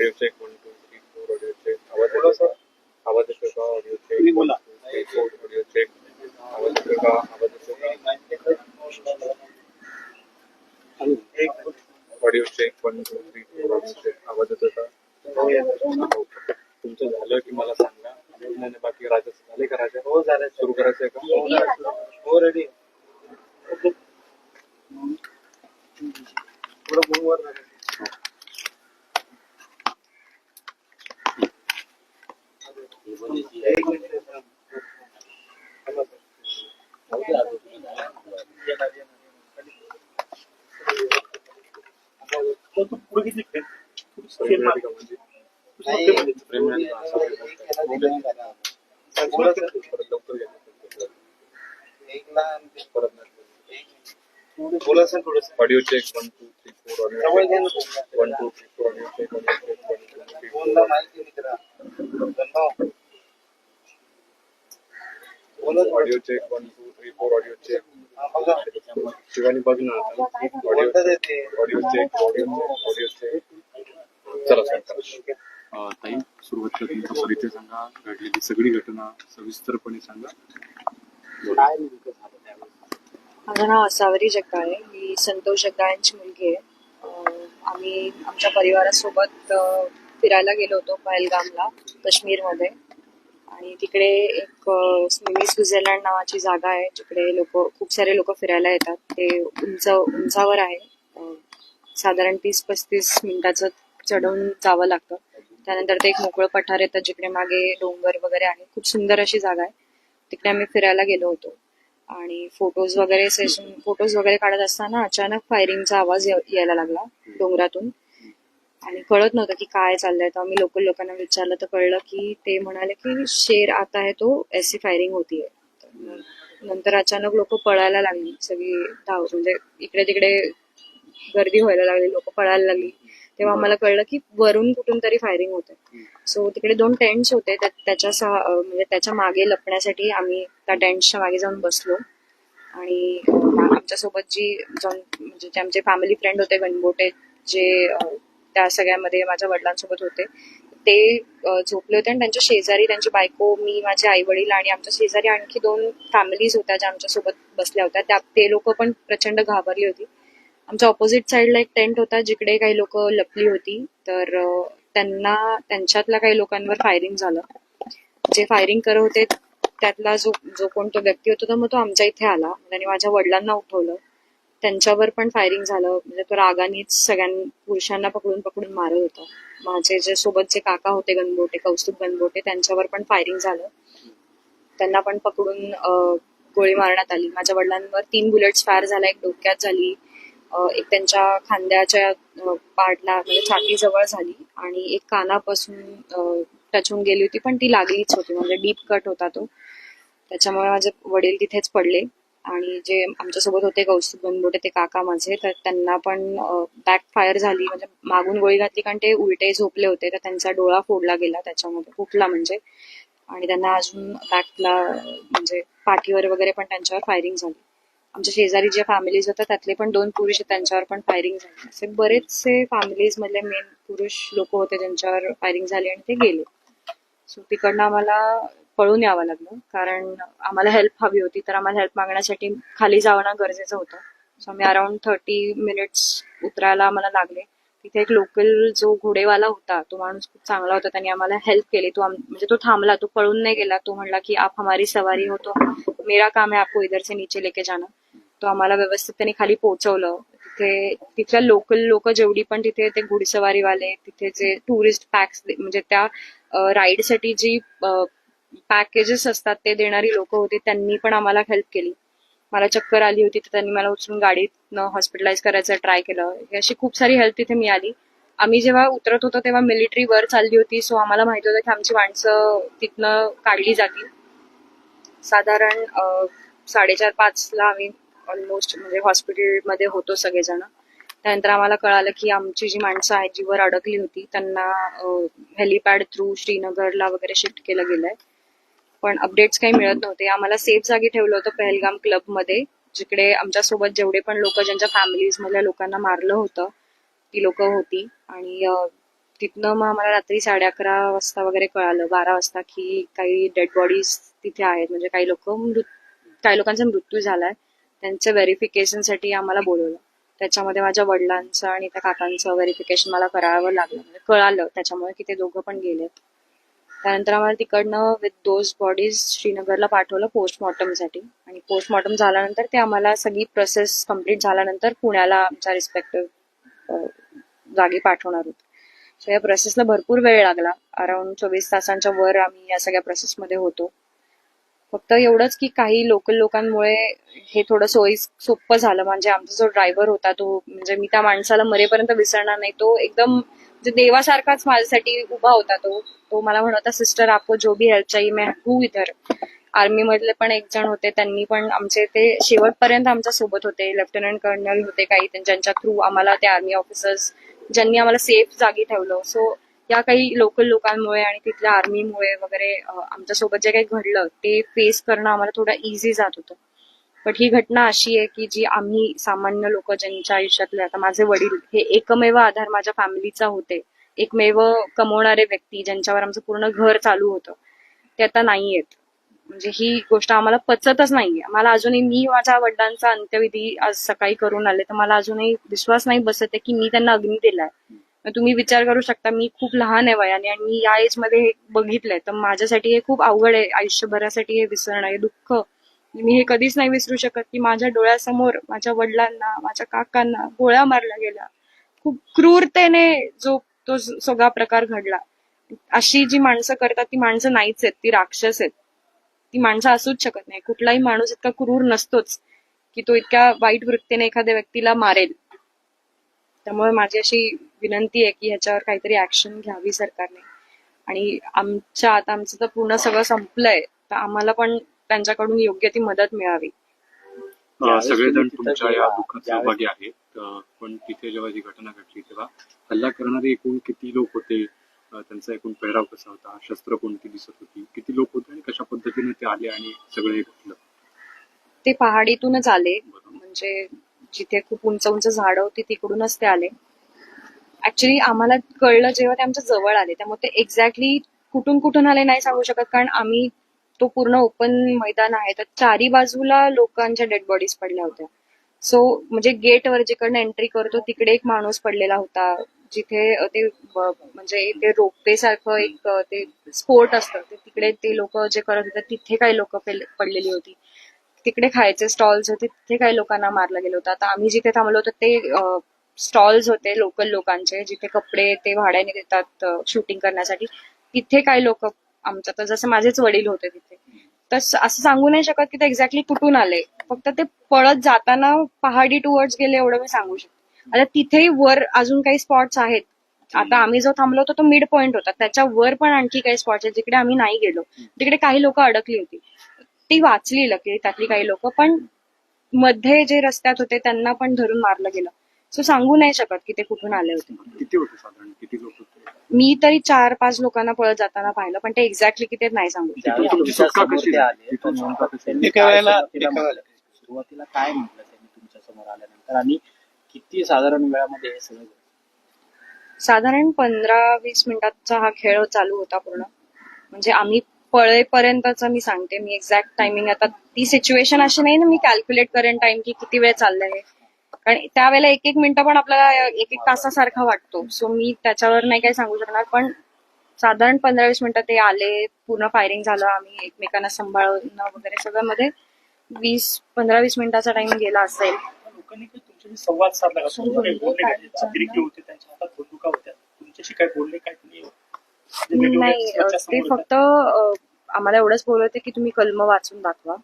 Audio check one two three four audio check आवाज येतोय का? आवाज येतोय का? ऑडिओ चेक बोला. थ्री फोर ऑडिओ चेक आवाज येतोय का? आवाज येतोय का? Audio check one two three four audio check आवाज येतोय का. तुमचं झालं की मला सांगा. नाही बाकी राजाचं झालंय का राजा? हो झालं. सुरू करायचंय का? हो रेडी थोडं मूववर झालं. एक मिनिट सर. थांबा सर. येणार, येणार, येणार. तो तू पुढे किती खेळ? तू प्रेम खेळ मार. मिळाली का म्हणजे नाही. प्रेम मिळाली का? असं काही बोलताय. बोला सर. परत लवकर audio check one two three four audio one two three four audio check one two three four audio check one two three फोनला फोर माहिती नाही करा धन्यवाद. बोला sir. Audio check one two three four audio check हा, शिवानी बघ ना audio. Audio check audio check audio check चला सर अ, ताई सुरुवातीला तुमचा परिचय सांगा. घडलेली सगळी घटना सविस्तरपणे सांगा? माझं नाव असावरी जगदाळे मी संतोष जगदाळेंची मुलगी आहे. आम्ही आमच्या परिवारासोबत फिरायला गेलो होतो पहलगामला काश्मीरमध्ये. आणि तिकडे एक मिनी स्वित्झर्लंड नावाची जागा आहे जिकडे लोक खूप सारे लोक फिरायला येतात. ते उंच उंचावर आहे. साधारण तीस पस्तीस मिनिटाचं चढून जावं लागतं. त्यानंतर ते एक मोकळं पठार येतं जिकडे मागे डोंगर वगैरे आहे. खूप सुंदर अशी जागा आहे. तिकडे आम्ही फिरायला गेलो होतो. आणि फोटोज वगैरे सेशन फोटोज वगैरे काढत असताना अचानक फायरिंगचा आवाज यायला लागला डोंगरातून. आणि कळत नव्हतं की काय चाललंय. तर आम्ही लोकल लोकांना विचारलं तर कळलं की ते म्हणाले की शेर आता है तो ऐसी फायरिंग होतीये. नंतर अचानक लोक पळायला लागली. सगळी धाव म्हणजे इकडे तिकडे गर्दी व्हायला लागली लोक पळायला लागली. तेव्हा आम्हाला कळलं की वरून कुठून तरी फायरिंग होते सो तिकडे दोन टेंट्स होते. त्याच्या सह म्हणजे त्याच्यामागे लपण्यासाठी आम्ही त्या टेंट्सच्या मागे जाऊन बसलो. आणि आमच्यासोबत जी जाऊन म्हणजे जे आमचे फॅमिली फ्रेंड होते गणबोटे जे त्या सगळ्यामध्ये माझ्या वडिलांसोबत होते. ते झोपले होते आणि त्यांच्या शेजारी त्यांची बायको मी माझे आई वडील आणि आमच्या शेजारी आणखी दोन फॅमिलीज होत्या ज्या आमच्यासोबत बसल्या होत्या. त्या ते लोक पण प्रचंड घाबरली होती. आमच्या ऑपोजिट साईडला एक टेंट होता जिकडे काही लोक लपली होती. तर त्यांना त्यांच्यातल्या काही लोकांवर फायरिंग झालं. जे फायरिंग करत होते त्यातला जो जो कोण तो व्यक्ती होता तर मग तो आमच्या इथे आला. त्याने माझ्या वडिलांना उठवलं. त्यांच्यावर पण फायरिंग झालं. म्हणजे तो रागानेच सगळ्यां पुरुषांना पकडून पकडून मारत होता. माझे जे सोबत जे काका होते गणबोटे कौस्तुभ गणबोटे त्यांच्यावर पण फायरिंग झालं. त्यांना पण पकडून गोळी मारण्यात आली. माझ्या वडिलांवर तीन बुलेट्स फायर झाल्या एक डोक्यात झाली. एक त्यांच्या खांद्याच्या पार्टला म्हणजे छातीजवळ झाली. आणि एक कानापासून टचून गेली होती पण ती लागलीच होती. म्हणजे डीप कट होता तो. त्याच्यामुळे माझे वडील तिथेच पडले. आणि जे आमच्यासोबत होते कौस्तुभ बनबोटे ते काका माझे तर त्यांना पण बॅक फायर झाली. म्हणजे मागून गोळी घातली कारण ते उलटे झोपले होते तर त्यांचा डोळा फोडला गेला त्याच्यामध्ये फुटला म्हणजे. आणि त्यांना अजून बॅकला म्हणजे पाठीवर वगैरे पण त्यांच्यावर फायरिंग झाली. आमच्या शेजारी जे फॅमिलीज होत्या त्यातले पण दोन पुरुष आहेत, त्यांच्यावर पण फायरिंग झाली. असे बरेचसे फॅमिलीज मधले मेन पुरुष लोक होते ज्यांच्यावर फायरिंग झाली आणि ते गेले. सो तिकडनं आम्हाला पळून यावं लागलं. कारण आम्हाला हेल्प हवी होती तर आम्हाला हेल्प मागण्यासाठी खाली जाणं गरजेचं होतं. सो आम्ही अराउंड थर्टी मिनिट्स उतरायला आम्हाला लागले. तिथे एक लोकल जो घोडेवाला होता तो माणूस खूप चांगला होता. त्यांनी आम्हाला हेल्प केली. तो म्हणजे तो थांबला. तो पळून नाही गेला. तो म्हणला की आप हमारी सवारी हो तो मेरा काम आहे आपको इधर से नीचे लेके जाना. तो आम्हाला व्यवस्थित त्यांनी खाली पोहोचवलं. तिथे तिथल्या लोकल लोक जेवढी पण तिथे ते घोडेसवारीवाले तिथे जे टुरिस्ट पॅक्स म्हणजे त्या राईडसाठी जी पॅकेजेस असतात ते देणारी लोक होती त्यांनी पण आम्हाला हेल्प केली. मला चक्कर आली होती तर त्यांनी मला उचलून गाडीत हॉस्पिटलाइज करायचं ट्राय केलं. अशी खूप सारी हेल्प तिथे मिळाली. आम्ही जेव्हा उतरत होतो तेव्हा मिलिटरी वर चालली होती सो आम्हाला माहिती होतं की आमची माणसं तिथनं काढली जातील. साधारण साडेचार पाचला आम्ही ऑलमोस्ट म्हणजे हॉस्पिटलमध्ये होतो सगळेजण. त्यानंतर आम्हाला कळालं की आमची जी माणसं आहेत जी वर अडकली होती त्यांना हेलिपॅड थ्रू श्रीनगरला वगैरे शिफ्ट केलं गेलंय. पण अपडेट्स काही मिळत नव्हते. आम्हाला सेफ जागी ठेवलं होतं पहलगाम क्लबमध्ये जिकडे आमच्यासोबत जेवढे पण लोक ज्यांच्या फॅमिलीज मधल्या लोकांना मारलं होतं ती लोक होती. आणि तिथनं मग आम्हाला रात्री साडे अकरा वाजता वगैरे कळालं बारा वाजता की काही डेड बॉडीज तिथे आहेत. म्हणजे काही लोक काही लोकांचा मृत्यू झालाय. त्यांचं व्हेरिफिकेशनसाठी आम्हाला बोलवलं. त्याच्यामध्ये माझ्या वडिलांचं आणि त्या काकांचं व्हेरिफिकेशन मला करावं लागलं. म्हणजे कळालं त्याच्यामुळे की ते दोघं पण गेलेत. त्यानंतर आम्हाला तिकडनं विथ दोज बॉडीज श्रीनगरला पाठवलं पोस्टमॉर्टमसाठी आणि पोस्टमॉर्टम झाल्यानंतर ते आम्हाला सगळी प्रोसेस कंप्लीट झाल्यानंतर पुण्याला आमच्या रिस्पेक्टिव्ह जागी पाठवणार होतो. सो या प्रोसेसला भरपूर वेळ लागला. अराउंड चोवीस तासांच्या वर आम्ही या सगळ्या प्रोसेसमध्ये होतो. फक्त एवढंच की काही लोकल लोकांमुळे हे थोडं सोयी सोपं झालं. म्हणजे आमचा जो ड्रायव्हर होता तो म्हणजे मी त्या माणसाला मरेपर्यंत विसरणार नाही. तो एकदम देवासारखाच माझ्यासाठी उभा होता तो तो मला म्हणत होता सिस्टर आपको जो भी हेल्प चाहिए मैं हूँ इधर. आर्मी मधले पण एक जण होते त्यांनी पण आमचे ते शेवटपर्यंत आमच्यासोबत होते लेफ्टनंट कर्नल होते काही ज्यांच्या थ्रू आम्हाला ते आर्मी ऑफिसर्स ज्यांनी आम्हाला सेफ जागी ठेवलं. सो या काही लोकल लोकांमुळे आणि तिथल्या आर्मीमुळे वगैरे आमच्यासोबत जे काही घडलं ते फेस करणं आम्हाला थोडं इझी जात होतं. पण ही घटना अशी आहे की जी आम्ही सामान्य लोक ज्यांच्या आयुष्यातले आता माझे वडील हे एकमेव आधार माझ्या फॅमिलीचा होते. एकमेव कमवणारे व्यक्ती ज्यांच्यावर आमचं पूर्ण घर चालू होतं. ते आता नाहीयेत. म्हणजे ही गोष्ट आम्हाला पचतच नाहीये. मला अजूनही मी माझ्या वडिलांचा अंत्यविधी आज सकाळी करून आले तर मला अजूनही विश्वास नाही बसत आहे की मी त्यांना अग्नी दिलाय. मग तुम्ही विचार करू शकता मी खूप लहान आहे वयाने आणि मी या एजमध्ये हे बघितलंय तर माझ्यासाठी हे खूप अवघड आहे. आयुष्यभरासाठी हे विसरणं हे दुःख मी हे कधीच नाही विसरू शकत की माझ्या डोळ्यासमोर माझ्या वडिलांना माझ्या काकांना गोळ्या मारल्या गेल्या. खूप क्रूरतेने जो तो सगळा प्रकार घडला. अशी जी माणसं करतात ती माणसं नाहीच आहेत ती राक्षस आहेत. ती माणसं असूच शकत नाही. कुठलाही माणूस इतका क्रूर नसतोच की तो इतक्या वाईट वृत्तीने एखाद्या व्यक्तीला मारेल. त्यामुळे माझी अशी विनंती आहे की ह्याच्यावर काहीतरी ऍक्शन घ्यावी सरकारने. आणि आमच्या आता आमचं तर पूर्ण सगळं संपलंय. तर आम्हाला पण त्यांच्याकडून योग्य ती मदत मिळावी. सगळेजण तुमच्या या दुःखात सहभागी आहेत. पण तिथे जेव्हा जी घटना घडली तेव्हा हल्ला करणारे एकूण किती लोक होते? त्यांचा एकूण पेहराव कसा होता? शस्त्र कोणती दिसत होती? किती लोक होते आणि कशा पद्धतीने ते आले आणि सगळं हे घडलं? ते पहाडीतूनच आले. म्हणजे जिथे खूप उंच उंच झाडं होती तिकडूनच ते आले. ऍक्च्युली आम्हाला कळलं जेव्हा ते आमच्या जवळ आले. त्यामुळे ते एक्झॅक्टली कुठून कुठून आले नाही सांगू शकत. कारण आम्ही तो पूर्ण ओपन मैदान आहे. तर चारी बाजूला लोकांच्या डेड बॉडीज पडल्या होत्या. सो म्हणजे गेटवर जिकडनं एंट्री करतो तिकडे एक माणूस पडलेला होता. जिथे ते म्हणजे ते रोपवे सारखं एक ते स्पोर्ट असतं. ते तिकडे ते लोक जे करत होते तिथे काही लोक पडलेली होती. तिकडे खायचे स्टॉल्स होते तिथे काही लोकांना मारलं गेलं होतं. आता आम्ही जिथे थांबलो होतो ते स्टॉल्स होते लोकल लोकांचे. जिथे कपडे ते भाड्याने देतात शूटिंग करण्यासाठी. तिथे काही लोक आमच्या तर जसं माझेच वडील होते तिथे. तर असं सांगू नाही शकत की ते एक्झॅक्टली कुठून आले. फक्त ते पळत जाताना पहाडी टुवर्ड्स गेले एवढं मी सांगू शकते. आता तिथेही वर अजून काही स्पॉट्स आहेत. आता आम्ही जो थांबलो होतो तो मिड पॉइंट होता. त्याच्या वर पण आणखी काही स्पॉट्स आहेत. जिकडे आम्ही नाही गेलो. तिकडे काही लोक अडकली होती. ती वाचली लकी त्यातली काही लोक. पण मध्ये जे रस्त्यात होते त्यांना पण धरून मारलं गेलं. सो सांगू नाही शकत की ते कुठून आले होते. किती होते साधारण? किती लोक? होते मी तरी चार पाच लोकांना पळत जाताना पाहिलं पण ते एक्झॅक्टली किती आहेत नाही सांगू शकत. तुमच्यासमोर ते? आले, त्यांनी एका काय वेळेला- सुरुवातीला एका म्हटलं? सुरुवातीला काय म्हटलं त्यांनी तुमच्यासमोर आल्यानंतर आणि किती साधारण वेळामध्ये हे सगळं घडलं? साधारण पंधरा वीस मिनिटाचा हा खेळ चालू होता पूर्ण म्हणजे आम्ही पळेपर्यंतच मी सांगते मी एक्झॅक्ट टायमिंग आता ती सिच्युएशन अशी नाही ना मी कॅल्क्युलेट करेन टाइम की किती वेळ चाललंय कारण त्यावेळेला एक एक मिनिटं पण आपल्याला एक एक तासासारखा वाटतो. सो मी त्याच्यावर नाही काही सांगू शकणार पण साधारण पंधरा वीस मिनिटं ते आले पूर्ण फायरिंग झालं आम्ही एकमेकांना सांभाळणं वगैरे सगळं मध्ये वीस पंधरा वीस मिनिटाचा टाइम गेला असेल. संवाद साधला नाही? त्याच्या ते फक्त आम्हाला एवढंच बोलत होते की तुम्ही कलम वाचून दाखवा.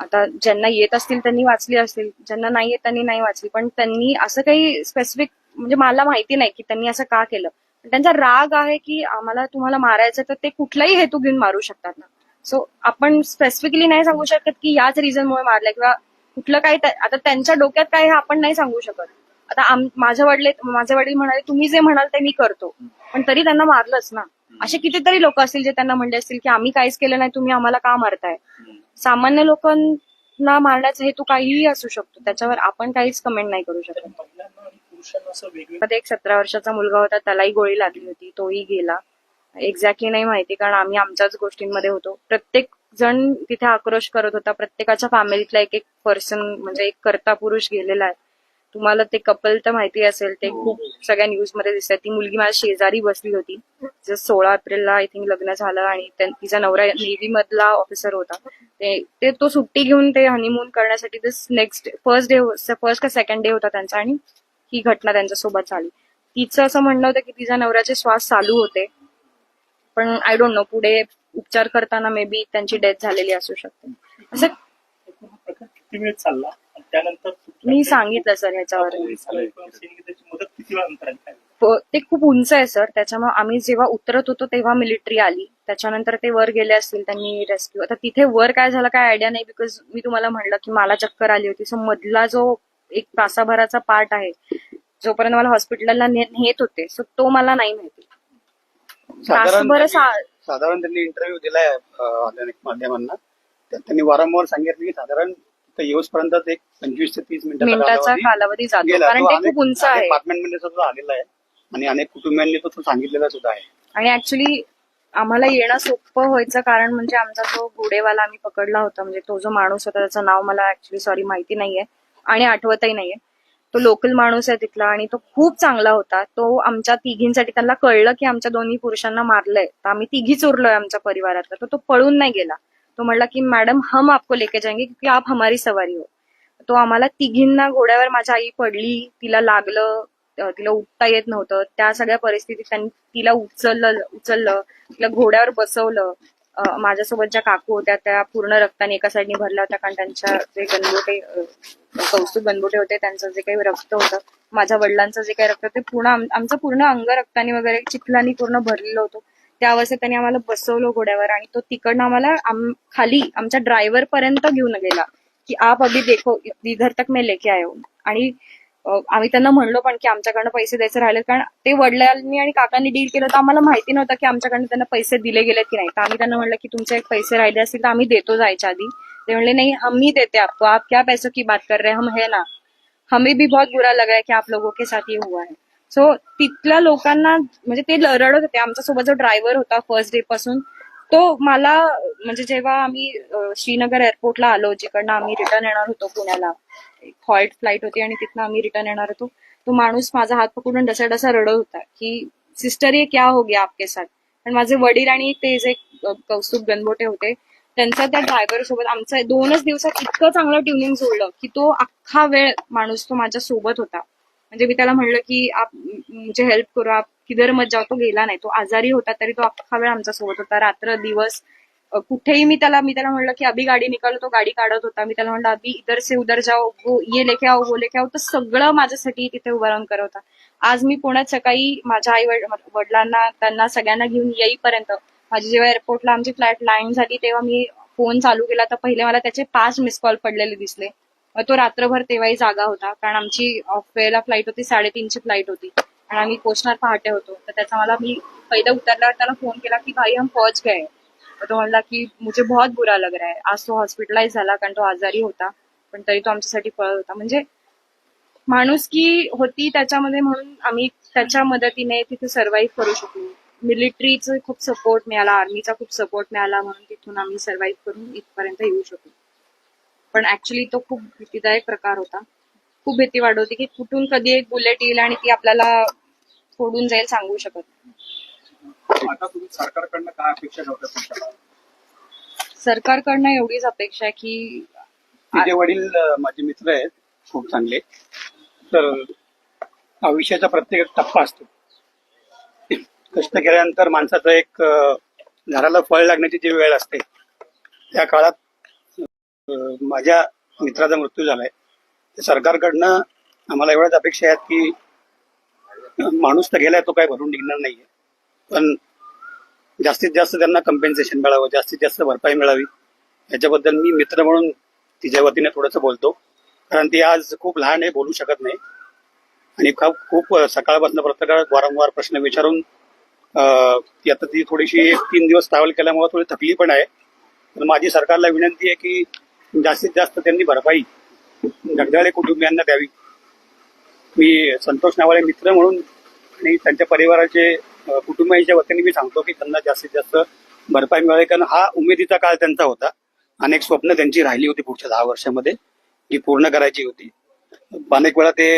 आता ज्यांना येत असतील त्यांनी वाचली असतील ज्यांना नाही येत त्यांनी नाही वाचली. पण त्यांनी असं काही स्पेसिफिक म्हणजे मला माहिती नाही की त्यांनी असं का केलं. पण त्यांचा राग आहे की आम्हाला तुम्हाला मारायचं तर ते कुठलाही हेतू घेऊन मारू शकतात ना. सो आपण स्पेसिफिकली नाही सांगू शकत की याच रिझनमुळे मारलं किंवा कुठलं काही आता त्यांच्या डोक्यात काय हे आपण नाही सांगू शकत. आता माझ्या माझे वडील माझे वडील म्हणाले तुम्ही जे म्हणाल ते मी करतो. पण तरी त्यांना मारलंच ना. असे कितीतरी लोक असतील जे त्यांना म्हणले असतील की आम्ही काहीच केलं नाही तुम्ही आम्हाला का मारताय? सामान्य लोकांना मारण्याचा हेतू काहीही असू शकतो. त्याच्यावर आपण काहीच कमेंट नाही करू शकत. मध्ये एक सतरा वर्षाचा मुलगा होता त्यालाही गोळी लागली होती. तोही गेला. एक्झॅक्टली नाही माहिती कारण आम्ही आमच्याच गोष्टींमध्ये होतो. प्रत्येक जण तिथे आक्रोश करत होता. प्रत्येकाच्या फॅमिलीतला एक एक पर्सन म्हणजे एक कर्ता पुरुष गेलेला आहे. तुम्हाला ते कपल तर माहिती असेल ते खूप सगळ्या न्यूजमध्ये दिसतात ती मुलगी माझ्या शेजारी बसली होती. जस्ट सोळा एप्रिलला आय थिंक लग्न झालं आणि तिचा नवरा नेव्ही मधला ऑफिसर होता. ते तो सुट्टी घेऊन ते हनीमून करण्यासाठी this next first day first का सेकंड डे होता त्यांचा आणि ही घटना त्यांच्यासोबत झाली. तिचं असं म्हणणं होतं की तिच्या नवऱ्याचे श्वास चालू होते. पण आय डोंट नो पुढे उपचार करताना मे बी त्यांची डेथ झालेली असू शकते. असं चालला? त्यानंतर मी सांगितलं सर ह्याच्यावर त्याची मदत किती वेळानंतर आली काय प- ते खूप उंच आहे सर त्याच्यामुळे आम्ही जेव्हा उतरत होतो तेव्हा मिलिटरी आली. त्याच्यानंतर ते वर गेले असतील त्यांनी रेस्क्यू आता तिथे वर काय झालं काय आयडिया नाही बिकॉज मी तुम्हाला म्हणलं की मला चक्कर आली होती. सो मधला जो एक तासाभराचा पार्ट आहे जोपर्यंत मला हॉस्पिटलला ने- नेत होते सो तो मला नाही माहिती. साधारण तासभर त्यांनी- साधारण त्यांनी इंटरव्ह्यू दिलाय माध्यमांना. त्यांनी वारंवार सांगितलं की साधारण इथं येऊसपर्यंत एक पंचवीस ते तीस मिनिटाचा कालावधी कालावधी जातो. गेला. कारण तो ते अनेक- खूप उंच अनेक आहे. सुद्धा आलेला आहे. आणि अनेक कुटुंबियांनी तो तो सांगितलेला सुद्धा आहे. आणि ऍक्च्युली आम्हाला येणं सोपं व्हायचं कारण म्हणजे आमचा जो घोडेवाला आम्ही पकडला होता म्हणजे तो जो माणूस होता त्याचं नाव मला ऍक्च्युली सॉरी माहिती नाहीये आणि आठवतही नाहीये. तो लोकल माणूस आहे तिथला आणि तो खूप चांगला होता. तो आमच्या तिघींसाठी त्यांना कळलं की आमच्या दोन्ही पुरुषांना मारलंय. तर आम्ही तिघीच उरलोय आमच्या परिवारातला तर तो पळून नाही गेला. तो म्हणला की मॅडम हम आपको लेके जाएंगे क्योंकि आप हमारी सवारी हो. तो आम्हाला तिघींना घोड्यावर माझी आई पडली तिला लागलं तिला उठता येत नव्हतं. त्या सगळ्या परिस्थितीत त्यांनी तिला उचललं उचललं तिला घोड्यावर बसवलं. माझ्यासोबत ज्या काकू होत्या त्या पूर्ण रक्ताने एका साईडने भरल्या होत्या कारण त्यांच्या जे गणबोटे कौस्तुभ गणबोटे होते त्यांचं जे काही रक्त होतं माझ्या वडिलांचं जे काही रक्त ते पूर्ण आमचं पूर्ण अंग रक्ताने वगैरे चिखलानी पूर्ण भरलेलं होतं. त्या अवस्थेत त्यांनी आम्हाला बसवलं घोड्यावर आणि तो तिकडनं आम्हाला आम- खाली आमच्या ड्रायव्हर पर्यंत घेऊन गेला की आप अभी देखो इधर तक मी लेके आयो आणि आम्ही त्यांना म्हणलो पण की आमच्याकडनं पैसे द्यायचे राहिले कारण ते वडिलांनी आणि काकांनी डील केलं तर आम्हाला माहिती नव्हतं की आमच्याकडनं त्यांना पैसे दिले गेले की नाही. तर आम्ही त्यांना म्हणलं की तुमचे एक पैसे राहिले असतील तर आम्ही देतो जायच्या आधी. ते म्हणले नाही हम ही देते आपको आप क्या पैसों की बात कर रहे हम है ना. हमें भी बहुत बुरा लग रहा है कि आप लोगों के साथ ये हुआ है. सो तिथल्या लोकांना म्हणजे ते रडत होते. आमच्यासोबत जो ड्रायव्हर होता फर्स्ट डे पासून तो मला म्हणजे जेव्हा आम्ही श्रीनगर एअरपोर्टला आलो जिकडनं आम्ही रिटर्न येणार होतो पुण्याला हॉल्ट फ्लाईट होती आणि तिथनं आम्ही रिटर्न येणार होतो तो माणूस माझा हात पकडून डसा डसा रडत होता की सिस्टर ये क्या हो गया आपके साथ? पण माझे वडील आणि ते जे कौस्तुभ गणबोटे होते. त्यांचा त्या ड्रायव्हर सोबत आमचं दोनच दिवसात इतकं चांगलं ट्युनिंग जोडलं की तो अख्खा वेळ माणूस तो माझ्या सोबत होता. म्हणजे मी त्याला म्हणलं की आप म्हणजे हेल्प करू आप किधर मत जाओ? तो गेला नाही. तो आजारी होता तरी तो अख्खा वेळ आमच्यासोबत होता. रात्र दिवस कुठेही मी त्याला मी त्याला म्हणलं की अभि गाडी निकालो. तो गाडी काढत होता. मी त्याला म्हणलं अभि इधर से उधर जाओ. वो ये लेके आओ वो लेके आओ. तर सगळं माझ्यासाठी तिथे उभं राहून करत होता. आज मी पुण्यात सकाळी माझ्या आई वडिलांना त्यांना सगळ्यांना घेऊन येईपर्यंत माझी जेव्हा एअरपोर्टला आमची फ्लाईट लँड झाली तेव्हा मी फोन चालू केला तर पहिले मला त्याचे पाच मिस कॉल पडलेले दिसले. तो रात्रभर तेव्हाही जागा होता. कारण आमची ऑफ वेला फ्लाईट होती साडेतीनची फ्लाईट होती. आणि आम्ही पोचणार पहाटे होतो. तर त्याचा मला मी पहिलं उतरल्यावर त्याला फोन केला की भाई हम पहुंच गए तो म्हणला की मुझे बहुत बुरा लग रहा है. आज तो हॉस्पिटलाइज झाला कारण तो आजारी होता. पण तरी तो आमच्यासाठी पळत होता. म्हणजे माणूस की होती त्याच्यामध्ये म्हणून आम्ही त्याच्या मदतीने तिथे सर्व्हाइव्ह करू शकलो. मिलिटरीचं खूप सपोर्ट मिळाला आर्मीचा खूप सपोर्ट मिळाला म्हणून तिथून आम्ही सर्व्हाइव्ह करून इथपर्यंत येऊ शकलो. पण ऍक्च्युली तो खूप भीतीदायक प्रकार होता. खूप भीती वाढवती की कुठून कधी एक बुलेट येईल आणि ती आपल्याला फोडून जाईल सांगू शकत. आता तुम्ही सरकारकडनं काय अपेक्षा ठेवता सरकारकडनं एवढीच अपेक्षा आहे की तिचे वडील माझे मित्र आहेत खूप चांगले. तर आयुष्याचा प्रत्येक टप्पा असतो. कष्ट केल्यानंतर माणसाचं एक झाडाला फळ लागण्याची जी वेळ असते त्या काळात माझ्या मित्राचा मृत्यू झालाय. सरकारकडनं आम्हाला एवढ्याच अपेक्षा आहेत की माणूस तर गेलाय तो काय भरून निघणार नाहीये. पण जास्तीत जास्त त्यांना कम्पेन्सेशन मिळावं जास्तीत जास्त भरपाई मिळावी. याच्याबद्दल मी मित्र म्हणून तिच्या वतीने थोडंसं बोलतो. कारण ती आज खूप लहान आहे बोलू शकत नाही. आणि खूप खूप सकाळपासून प्रत्येकाला वारंवार प्रश्न विचारून ती आता ती थोडीशी एक तीन दिवस ट्रॅव्हल केल्यामुळे थोडी थकली पण आहे. तर माझी सरकारला विनंती आहे की जास्तीत जास्त त्यांनी भरपाई जगदाळे कुटुंबियांना द्यावी. मी संतोष नावाळे मित्र म्हणून आणि त्यांच्या परिवाराचे कुटुंबियांच्या वतीने मी सांगतो की त्यांना जास्तीत जास्त भरपाई मिळावी. कारण हा उमेदीचा काळ त्यांचा होता. अनेक स्वप्न त्यांची राहिली होती पुढच्या दहा वर्षामध्ये जी पूर्ण करायची होती. अनेक वेळा ते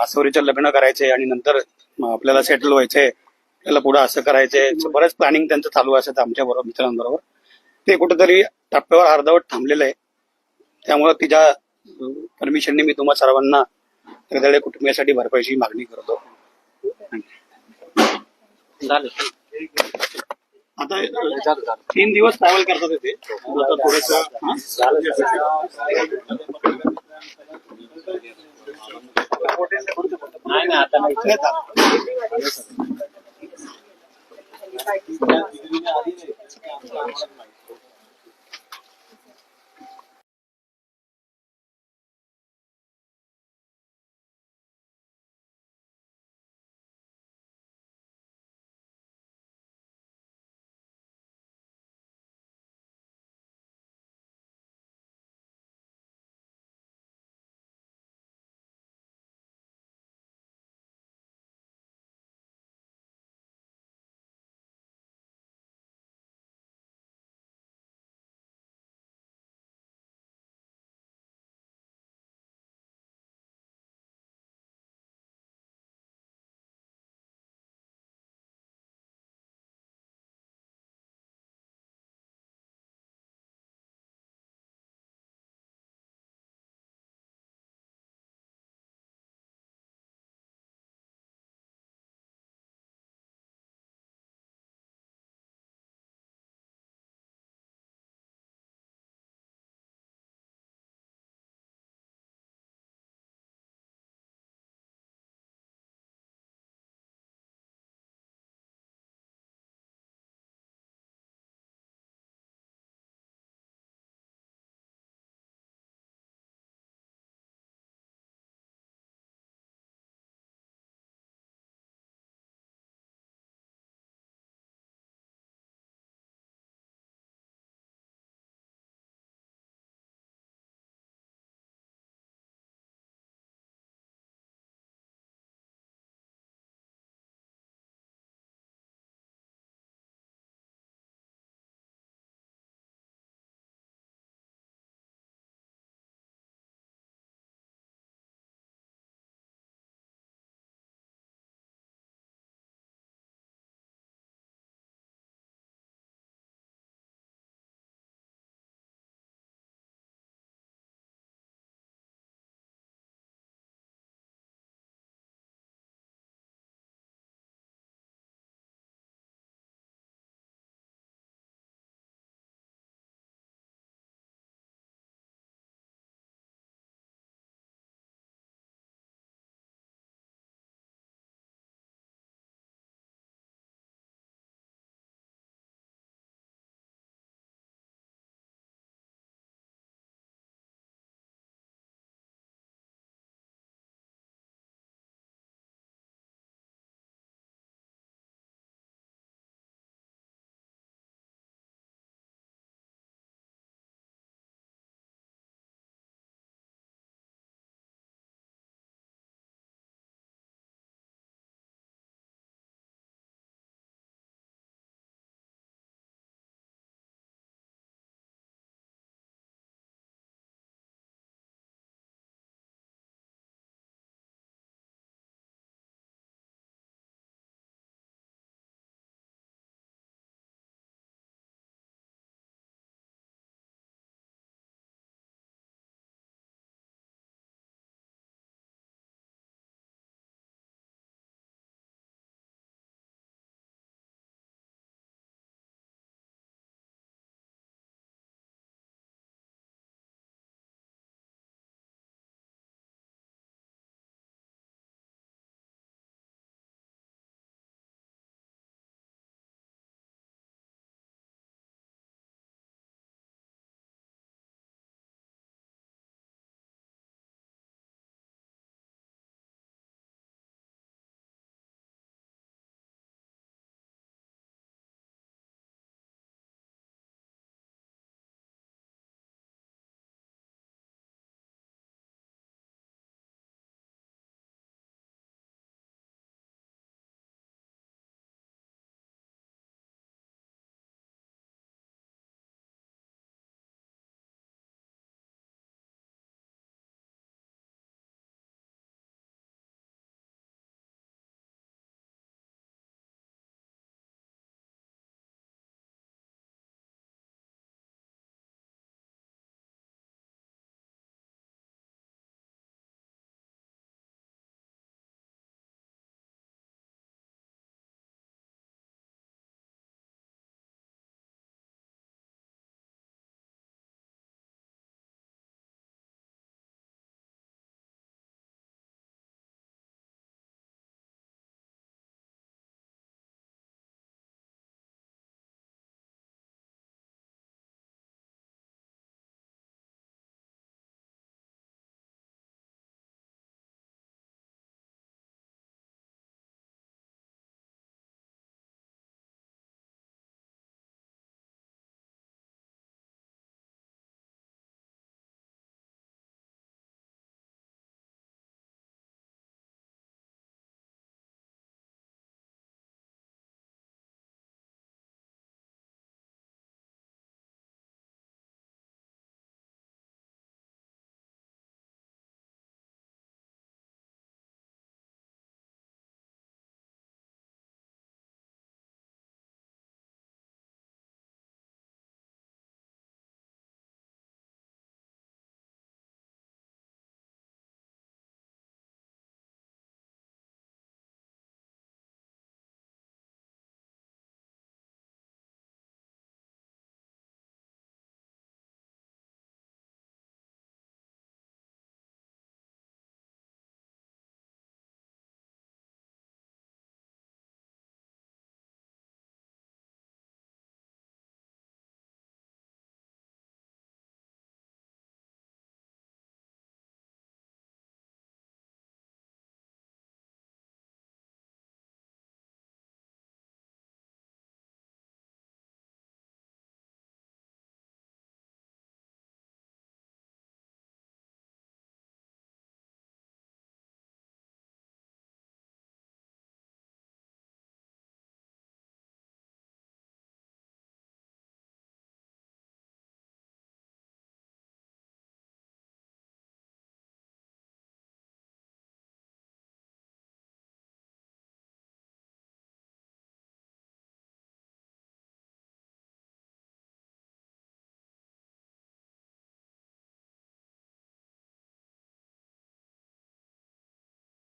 आसवरीचं लग्न करायचे आणि नंतर आपल्याला सेटल व्हायचंय आपल्याला पुढे असं करायचंय बरंच प्लॅनिंग त्यांचं चालू असायचं आमच्या बरोबर मित्रांबरोबर. ते कुठेतरी टप्प्यावर अर्धवट थांबलेलं आहे. त्यामुळे तिच्या परमिशनने मी तुम्हा सर्वांना हृदय कुटुंबियासाठी भरपाईची मागणी करतो. आता तीन दिवस ट्रॅव्हल करतात ते आता थोडस आता